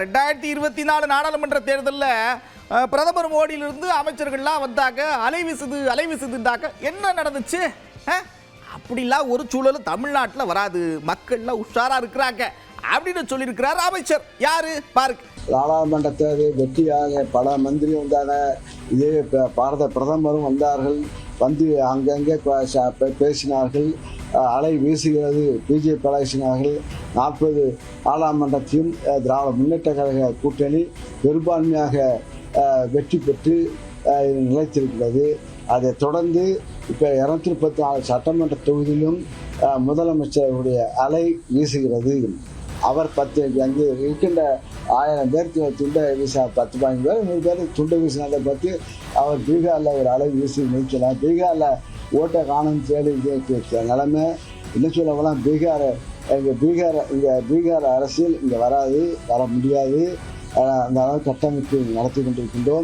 ரெண்டாயிரத்தி இருபத்தி நாலு நாடாளுமன்ற தேர்தலில் பிரதமர் மோடியிலிருந்து அமைச்சர்கள்லாம் வந்தாங்க. அலை அலைவிசுதுண்டாக்க அலை என்ன நடந்துச்சு? அப்படிலாம் ஒரு சூழல் தமிழ்நாட்டில் வராது. மக்கள்லாம் உஷாராக இருக்கிறாங்க. அப்படின்னு சொல்லியிருக்கிறார் அமைச்சர். யாரு? பாருங்க. நாடாளுமன்ற தேர்தல் வெற்றியாக பல மந்திரி வந்தாங்க. இதே பாரத பிரதமரும் வந்தார்கள். வந்து அங்கங்கே பேசினார்கள். அலை வீசுகிறது. பிஜேபி பேசினார்கள் நாற்பது நாடாளுமன்றத்தையும் அஹ், திராவிட முன்னேற்ற கழக கூட்டணி பெரும்பான்மையாக வெற்றி பெற்று இது நிலைத்திருக்கிறது. அதைத் தொடர்ந்து இப்போ இரநூத்தி முப்பத்தி நாலு சட்டமன்ற தொகுதியிலும் முதலமைச்சருடைய அலை வீசுகிறது. அவர் பத்து அங்கே இருக்கின்ற ஆயிரம் பேருக்கு துண்டை வீச பத்து பதினஞ்சு பேர் நூறு பேர் துண்டை வீசினதை பற்றி அவர் பீகாரில் ஒரு அளவு வீசி நிற்கலாம் பீகாரில் ஓட்டை காணும் தேடி இருக்கிற நிலைமை. இன்னும் சொல்ல போனால் பீகார் இங்கே பீகார் இங்கே பீகார் அரசியல் இங்கே வராது வர முடியாது. அந்த அளவு கட்டமைப்பு நடத்தி கொண்டிருக்கின்றோம்.